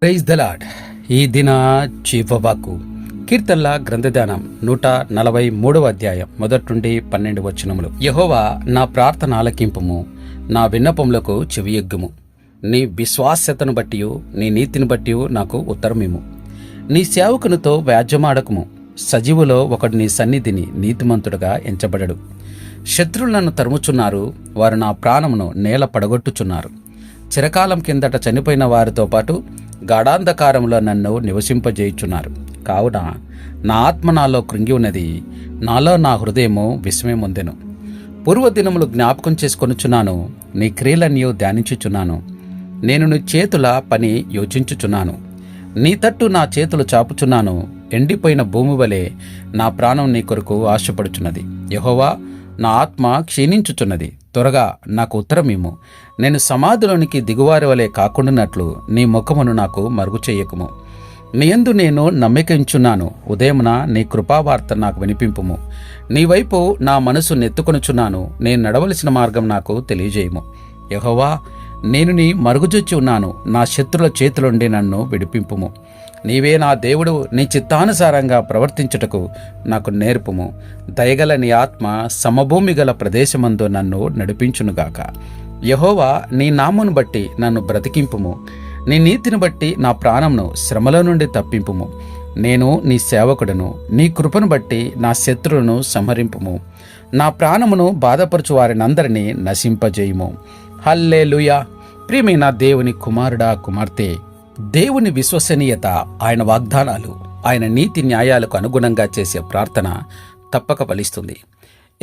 Praise the Lord ఈ దిన చివవాకు కీర్తనల గ్రంథధ్యానం నూట నలభై మూడవ అధ్యాయం మొదటి నుండి పన్నెండు వచనములు. యహోవా నా ప్రార్థన ఆలకింపుము నా విన్నపములకు చెవియొగ్గుము. నీ విశ్వాస్యతను బట్టి నీ నీతిని బట్టి నాకు ఉత్తరమిము నీ సేవకునితో వ్యాజ్యమాడకము సజీవులో ఒకడు నీ సన్నిధిని నీతిమంతుడుగా ఎంచబడడు. శత్రువులను నన్ను తరుముచున్నారు వారు నా ప్రాణమును నేల పడగొట్టుచున్నారు. చిరకాలం కిందట చనిపోయిన వారితో పాటు గాఢాంధకారంలో నన్ను నివసింపజేయుచున్నారు. కావున నా ఆత్మ నాలో కృంగి ఉన్నది నాలో నా హృదయము విస్మయముందెను పూర్వదినములు జ్ఞాపకం చేసుకొనుచున్నాను నీ క్రియలన్నీ ధ్యానించుచున్నాను. నేను నీ చేతుల పని యోచించుచున్నాను. నీ తట్టు నా చేతులు చాపుచున్నాను ఎండిపోయిన భూమి వలె నా ప్రాణం నీ కొరకు ఆశపడుచున్నది. యహోవా నా ఆత్మ క్షీణించుచున్నది. త్వరగా నాకు ఉత్తరమిమ్ము నేను సమాధిలోనికి దిగువారి వలె కాకుండానట్లు నీ ముఖమును నాకు మరుగు చెయ్యకుము నీ యందు నేను నమ్మికించున్నాను ఉదయమున నీ కృపావార్త నాకు వినిపింపుము. నీ వైపు నా మనసు నెత్తుకొనుచున్నాను. నేను నడవలసిన మార్గం నాకు తెలియజేయము. యహోవా నేను నీ మరుగుజొచ్చి ఉన్నాను. నా శత్రుల చేతులుండి నన్ను విడిపింపుము. నీవే నా దేవుడు. నీ చిత్తానుసారంగా ప్రవర్తించుటకు నాకు నేర్పుము. దయగల నీ ఆత్మ సమభూమి గల ప్రదేశమందు నన్ను నడిపించునుగాక. యహోవా నీ నామును బట్టి నన్ను బ్రతికింపుము. నీ నీతిని బట్టి నా ప్రాణంను శ్రమల నుండి తప్పింపుము. నేను నీ సేవకుడను. నీ కృపను బట్టి నా శత్రువులను సంహరింపుము. నా ప్రాణమును బాధపరచు వారినందరినీ నశింపజేయుము. హల్లేలుయా. ప్రియమైన దేవుని కుమారుడా కుమార్తె దేవుని విశ్వసనీయత ఆయన వాగ్దానాలు ఆయన నీతి న్యాయాలకు అనుగుణంగా చేసే ప్రార్థన తప్పక ఫలిస్తుంది.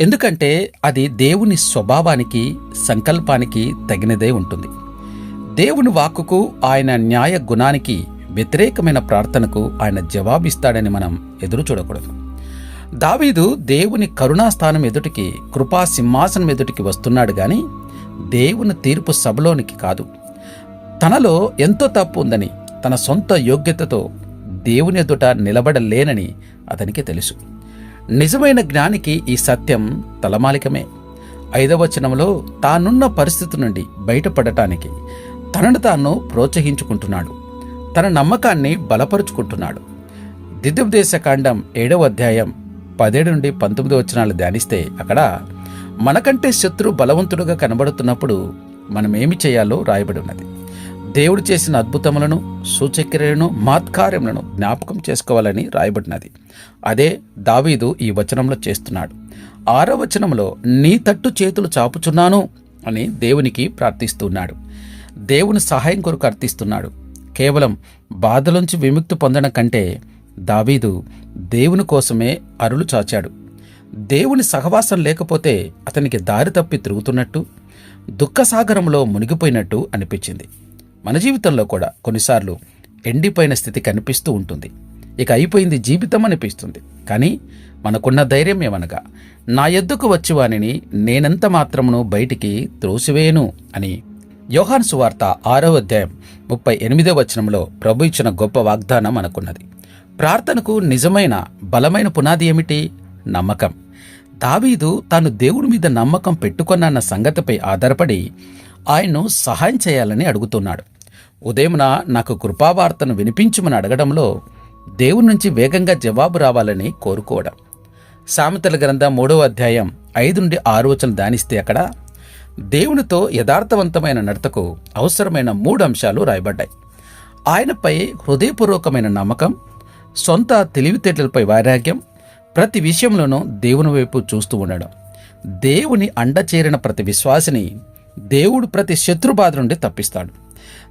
ఎందుకంటే అది దేవుని స్వభావానికి సంకల్పానికి తగినదే ఉంటుంది. దేవుని వాక్కుకు ఆయన న్యాయ గుణానికి వ్యతిరేకమైన ప్రార్థనకు ఆయన జవాబిస్తాడని మనం ఎదురు చూడకూడదు. దావీదు దేవుని కరుణాస్థానం ఎదుటికి కృపా సింహాసనం ఎదుటికి వస్తున్నాడు గాని దేవుని తీర్పు సభలోనికి కాదు. తనలో ఎంతో తప్పు ఉందని తన సొంత యోగ్యతతో దేవుని ఎదుట నిలబడలేనని అతనికి తెలుసు. నిజమైన జ్ఞానికి ఈ సత్యం తలమాలికమే. ఐదవ వచనంలో తానున్న పరిస్థితి నుండి బయటపడటానికి తనను తాను ప్రోత్సహించుకుంటున్నాడు. తన నమ్మకాన్ని బలపరుచుకుంటున్నాడు. దిద్దుపదేశకాండం ఏడవ అధ్యాయం పదిహేడు నుండి పంతొమ్మిది వచనాలు ధ్యానిస్తే అక్కడ మనకంటే శత్రు బలవంతుడుగా కనబడుతున్నప్పుడు మనం ఏమి చేయాలో రాయబడి ఉన్నది దేవుడు చేసిన అద్భుతములను సూచక్రియలను మాత్కార్యములను జ్ఞాపకం చేసుకోవాలని రాయబడినది. అదే దావీదు ఈ వచనంలో చేస్తున్నాడు. ఆరో వచనంలో నీ తట్టు చేతులు చాపుచున్నాను అని దేవునికి ప్రార్థిస్తున్నాడు. దేవుని సహాయం కొరకు అర్థిస్తున్నాడు. కేవలం బాధలోంచి విముక్తి పొందడం కంటే దావీదు దేవుని కోసమే అరులు చాచాడు. దేవుని సహవాసం లేకపోతే అతనికి దారి తప్పి తిరుగుతున్నట్టు దుఃఖసాగరంలో మునిగిపోయినట్టు అనిపించింది. మన జీవితంలో కూడా కొన్నిసార్లు ఎండిపోయిన స్థితి కనిపిస్తూ ఉంటుంది. ఇక అయిపోయింది జీవితం అనిపిస్తుంది. కానీ మనకున్న ధైర్యం ఏమనగా నా ఎద్దుకు వచ్చి వానిని నేనెంత మాత్రమును బయటికి త్రోసివేయను అని యోహాన్ సువార్త ఆరో అధ్యాయం ముప్పై ఎనిమిదో వచనంలో ప్రభు ఇచ్చిన గొప్ప వాగ్దానం మనకున్నది. ప్రార్థనకు నిజమైన బలమైన పునాది ఏమిటి? నమ్మకం. దావీదు తాను దేవుడి మీద నమ్మకం పెట్టుకొన్న సంగతిపై ఆధారపడి ఆయన్ను సహాయం చేయాలని అడుగుతున్నాడు. ఉదయమున నాకు కృపావార్తను వినిపించమని అడగడంలో దేవుడి నుంచి వేగంగా జవాబు రావాలని కోరుకోవడం. సామెతల గ్రంథం మూడవ అధ్యాయం ఐదు నుండి ఆరు వచనం దానిస్తే అక్కడ దేవునితో యథార్థవంతమైన నడతకు అవసరమైన మూడు అంశాలు రాయబడ్డాయి. ఆయనపై హృదయపూర్వకమైన నమ్మకం సొంత తెలివితేటలపై వైరాగ్యం ప్రతి విషయంలోనూ దేవుని వైపు చూస్తూ ఉండడం దేవుని అండ చేరిన ప్రతి విశ్వాసిని దేవుడు ప్రతి శత్రుబాధ నుండి తప్పిస్తాడు.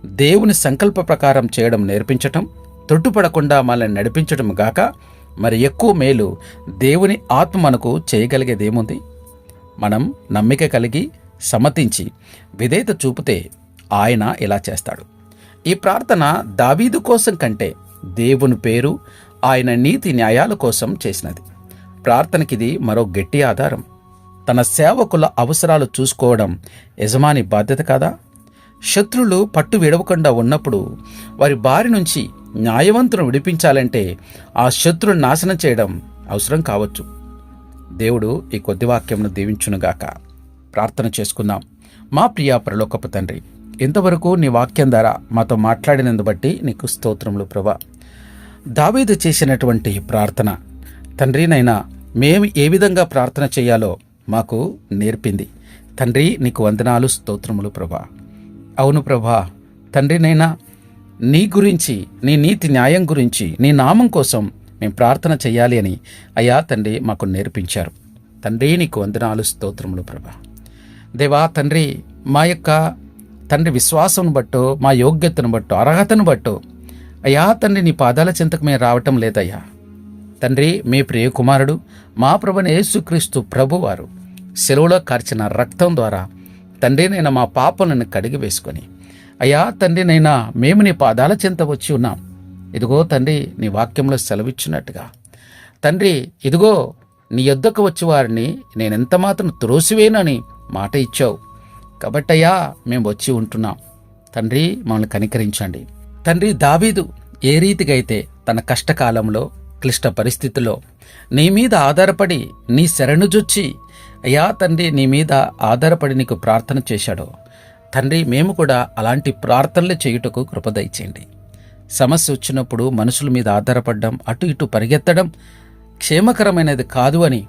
దేవుని సంకల్ప ప్రకారం చేయడం నేర్పించటం తొట్టుపడకుండా మనల్ని నడిపించడం గాక మరి ఎక్కువ మేలు దేవుని ఆత్మ మనకు చేయగలిగేదేముంది? మనం నమ్మిక కలిగి సమతించి విధేయత చూపితే ఆయన ఇలా చేస్తాడు. ఈ ప్రార్థన దావీదు కోసం కంటే దేవుని పేరు ఆయన నీతి న్యాయాల కోసం చేసినది. ప్రార్థనకిది మరో గట్టి ఆధారం. తన సేవకుల అవసరాలు చూసుకోవడం యజమాని బాధ్యత కాదా? శత్రులు పట్టు విడవకుండా ఉన్నప్పుడు వారి బారి నుంచి న్యాయవంతును విడిపించాలంటే ఆ శత్రుని నాశనం చేయడం అవసరం కావచ్చు. దేవుడు ఈ కొద్ది వాక్యంను దీవించునుగాక. ప్రార్థన చేసుకుందాం. మా ప్రియ ప్రలోకపు తండ్రి ఇంతవరకు నీ వాక్యం ద్వారా మాతో మాట్లాడినందు బట్టి నీకు స్తోత్రములు ప్రభా. దావీదు చేసినటువంటి ప్రార్థన తండ్రినైనా మేము ఏ విధంగా ప్రార్థన చేయాలో మాకు నేర్పింది. తండ్రి నీకు వందనాలు స్తోత్రములు ప్రభా. అవును ప్రభా తండ్రినైనా నీ గురించి నీ నీతి న్యాయం గురించి నీ నామం కోసం మేము ప్రార్థన చేయాలి అని అయ్యా తండ్రి మాకు నేర్పించారు. తండ్రి నీకు వందనాలు స్తోత్రములు ప్రభా. దేవా తండ్రి మా యొక్క తండ్రి విశ్వాసం బట్టో మా యోగ్యతను బట్టో అర్హతను బట్టో అయ్యా తండ్రి నీ పాదాల చింతకు మేము రావటం లేదయ్యా. తండ్రి మీ ప్రియ కుమారుడు మా ప్రభుని యేసుక్రీస్తు ప్రభువారు. సెలవులో కార్చిన రక్తం ద్వారా తండ్రి నైనా మా పాపలను కడిగి వేసుకొని అయ్యా తండ్రి నైనా మేము నీ పాదాల చింత వచ్చి ఉన్నాం. ఇదిగో తండ్రి నీ వాక్యంలో సెలవిచ్చినట్టుగా. తండ్రి ఇదిగో నీ యొద్దకు వచ్చి వారిని నేనెంత మాత్రం త్రోసివేనని మాట ఇచ్చావు. కాబట్టయ్యా మేము వచ్చి ఉంటున్నాం. తండ్రి మమ్మల్ని కనికరించండి. తండ్రి దావీదు ఏ రీతిగా అయితే తన కష్టకాలంలో క్లిష్ట పరిస్థితిలో నీ మీద ఆధారపడి నీ శరణుజొచ్చి అయ్యా తండ్రి నీ మీద ఆధారపడి నీకు ప్రార్థన చేశాడో. తండ్రి మేము కూడా అలాంటి ప్రార్థనలు చేయుటకు కృపదయచేయండి సమస్య వచ్చినప్పుడు మనుషుల మీద ఆధారపడడం అటు ఇటు పరిగెత్తడం క్షేమకరమైనది కాదు అని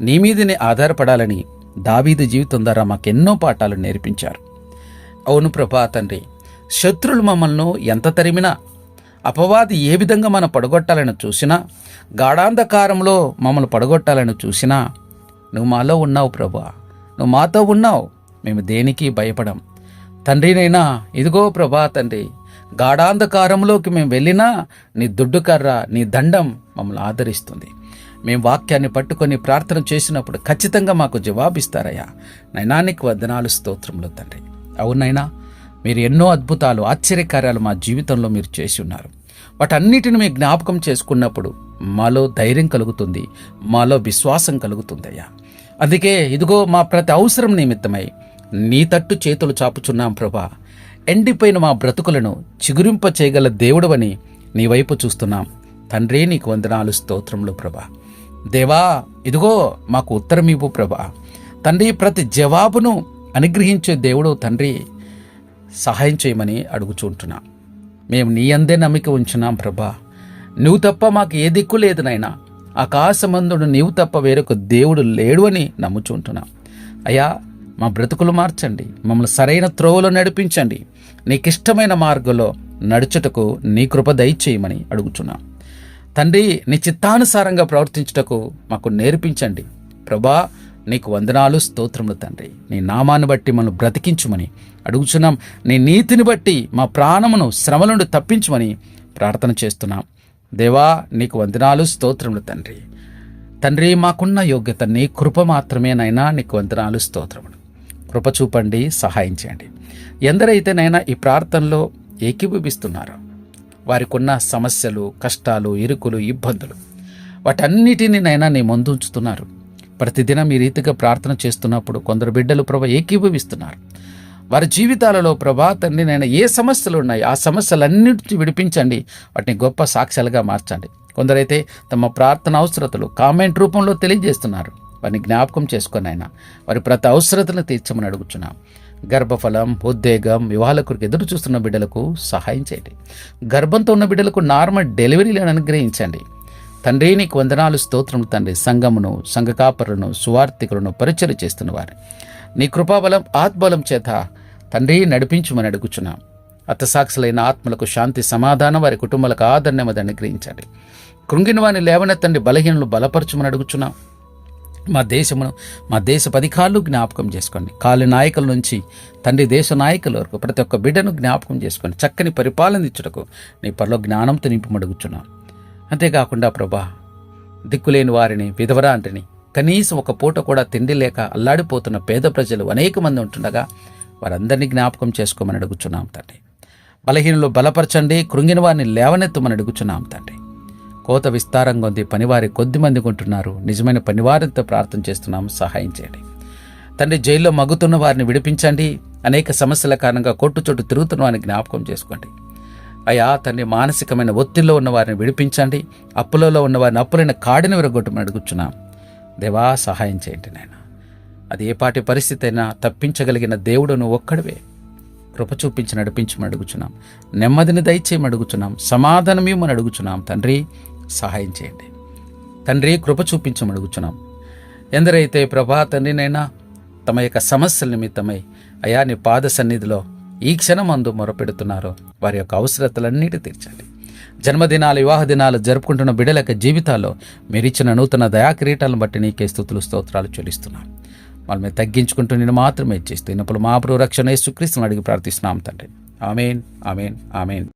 నీ మీదనే ఆధారపడాలని దావీదు జీవితం ద్వారా మాకెన్నో పాఠాలు నేర్పించారు. అవును ప్రభా తండ్రి శత్రులు మమ్మల్ని ఎంత తరిమినా అపవాది ఏ విధంగా మనం పడగొట్టాలని చూసినా గాఢాంధకారంలో మమ్మల్ని పడగొట్టాలని చూసినా నువ్వు మాలో ఉన్నావు ప్రభా. నువ్వు మాతో ఉన్నావు. మేము దేనికి భయపడం? తండ్రినైనా ఇదిగో ప్రభా తండ్రి గాఢాంధకారంలోకి మేము వెళ్ళినా నీ దుడ్డు కర్ర నీ దండం మమ్మల్ని ఆదరిస్తుంది. మేము వాక్యాన్ని పట్టుకొని ప్రార్థన చేసినప్పుడు ఖచ్చితంగా మాకు జవాబిస్తారయ్యా. నైనానికి వదనాలు స్తోత్రములు తండ్రి. అవునైనా మీరు ఎన్నో అద్భుతాలు ఆశ్చర్యకార్యాలు మా జీవితంలో మీరు చేసి ఉన్నారు. వాటన్నిటిని మేము జ్ఞాపకం చేసుకున్నప్పుడు మాలో ధైర్యం కలుగుతుంది మాలో విశ్వాసం కలుగుతుందయ్యా. అందుకే ఇదిగో మా ప్రతి అవసరం నిమిత్తమై నీ తట్టు చేతులు చాపుచున్నాం ప్రభా. ఎండిపోయిన మా బ్రతుకులను చిగురింప చేయగల దేవుడవని నీ వైపు చూస్తున్నాం. తండ్రి నీకు వందనాలు స్తోత్రములు ప్రభా. దేవా ఇదిగో మాకు ఉత్తరం ఇవ్వు ప్రభా. తండ్రి ప్రతి జవాబును అనుగ్రహించే దేవుడు తండ్రి. సహాయం చేయమని అడుగుచుంటున్నాను మేము నీ అందే నమ్మిక ఉంచున్నాం ప్రభా. నువ్వు తప్ప మాకు ఏ దిక్కు లేదు నాయనా. ఆకాశమందుడు నీవు తప్ప వేరొక దేవుడు లేడు అని నమ్ముచుంటున్నాం. అయ్యా మా బ్రతుకులు మార్చండి. మమ్మల్ని సరైన త్రోవలో నడిపించండి. నీకిష్టమైన మార్గంలో నడుచుటకు నీ కృప దయచేయమని అడుగుచున్నాం. తండ్రి నీ చిత్తానుసారంగా ప్రవర్తించుటకు మాకు నేర్పించండి. ప్రభా నీకు వందనాలు స్తోత్రములు తండ్రి. నీ నామాన్ని బట్టి మనం బ్రతికించుమని అడుగుచున్నాం. నీ నీతిని బట్టి మా ప్రాణమును శ్రమ నుండి తప్పించుమని ప్రార్థన చేస్తున్నాం. దేవా నీకు వందనాలు స్తోత్రములు తండ్రి. తండ్రి మాకున్న యోగ్యత నీ కృప మాత్రమేనైనా నీకు వందనాలు స్తోత్రములు. కృప చూపండి సహాయం చేయండి. ఎందరైతేనైనా ఈ ప్రార్థనలో ఏకీభవిస్తున్నారో. వారికున్న సమస్యలు కష్టాలు ఇరుకులు ఇబ్బందులు వాటన్నిటిని నైనా నీ ముందు ఉంచుతున్నారు. ప్రతిదినం ఈ రీతిగా ప్రార్థన చేస్తున్నప్పుడు కొందరు బిడ్డలు ప్రభ ఏకీభవిస్తున్నారు. వారి జీవితాలలో ప్రభా తండ్రి నేను ఏ సమస్యలు ఉన్నాయి ఆ సమస్యలన్నిటి విడిపించండి వాటిని గొప్ప సాక్ష్యాలుగా మార్చండి. కొందరైతే తమ ప్రార్థన అవసరతలు కామెంట్ రూపంలో తెలియజేస్తున్నారు. వారిని జ్ఞాపకం చేసుకొని ఆయన. వారి ప్రతి అవసరతను తీర్చమని అడుగుచున్నాం. గర్భఫలం ఉద్వేగం వివాహాల కొరకు ఎదురు చూస్తున్న బిడ్డలకు సహాయం చేయండి. గర్భంతో ఉన్న బిడ్డలకు నార్మల్ డెలివరీలను అనుగ్రహించండి. తండ్రి నీకు వందనాలు స్తోత్రం తండ్రి. సంఘమును సంఘకాపరులను సువార్థికులను పరిచయం చేస్తున్న వారు. నీ కృపాబలం ఆత్బలం చేత తండ్రి నడిపించుమని అడుగుచున్నాం. అత్తసాక్షులైన ఆత్మలకు శాంతి సమాధానం వారి కుటుంబాలకు ఆదరణమది అనుగ్రహించండి. కృంగిన వారిని లేవనెత్తండి బలహీనలు బలపరచుమని అడుగుచున్నాం. మా దేశమును మా దేశ పదికాళ్ళు జ్ఞాపకం చేసుకోండి. కాలు నాయకుల నుంచి తండ్రి దేశ నాయకుల వరకు ప్రతి ఒక్క బిడ్డను జ్ఞాపకం చేసుకోండి. చక్కని పరిపాలన ఇచ్చుటకు నీ పనిలో జ్ఞానంతో నింపమడుగుచున్నాను అంతేకాకుండా ప్రభా దిక్కులేని వారిని విధవరాంటిని కనీసం ఒక పూట కూడా తిండి లేక అల్లాడిపోతున్న పేద ప్రజలు అనేక మంది ఉంటుండగా వారందరినీ జ్ఞాపకం చేసుకోమని అడుగుచున్నాం తండ్రి. బలహీనులు బలపరచండి కృంగిన వారిని లేవనెత్తమని అడుగుచున్నాం తండ్రి. కోత విస్తారంగా ఉంది పనివారి కొద్ది మంది కొంటున్నారు. నిజమైన పనివారితో ప్రార్థన చేస్తున్నాం సహాయం చేయండి. తండ్రి జైల్లో మగ్గుతున్న వారిని విడిపించండి. అనేక సమస్యల కారణంగా కొట్టుచోటు తిరుగుతున్న వారిని జ్ఞాపకం చేసుకోండి. అయ్యా తండ్రి మానసికమైన ఒత్తిడిలో ఉన్న వారిని విడిపించండి. అప్పులలో ఉన్న వారిని అప్పులైన కాడిని విరగొట్టమని అడుగుచున్నాం. దేవా సహాయం చేయండి నేను అది ఏ పాటి పరిస్థితి అయినా తప్పించగలిగిన దేవుడు నువ్వు ఒక్కడివే. కృప చూపించి నడిపించమని అడుగుచున్నాం. నెమ్మదిని దయచేయమని అడుగుచున్నాం. సమాధానమేమని అడుగుచున్నాం. తండ్రి సహాయం చేయండి. తండ్రి కృప చూపించమని అడుగుచున్నాం. ఎందరైతే ప్రభా తండ్రినైనా తమ యొక్క సమస్యల నిమిత్తమై అయా నీ పాద సన్నిధిలో ఈ క్షణమందు మొరపెడుతున్నారో. వారి యొక్క అవసరతలన్నిటి తీర్చండి జన్మదినాలు వివాహ దినాలు జరుపుకుంటున్న బిడలక జీవితాల్లో మీరిచ్చిన నూతన దయాకిరీటాలను బట్టి నీకే స్థుతులు స్తోత్రాలు చెల్లిస్తున్నాను వాళ్ళ తగ్గించుకుంటూ నేను మాత్రమే చేస్తూ ఇన్నప్పుడు మా ప్రభు రక్షణ యేసుక్రీస్తుని అడిగి ప్రార్థిస్తున్నాం తండ్రి. Amen amen amen.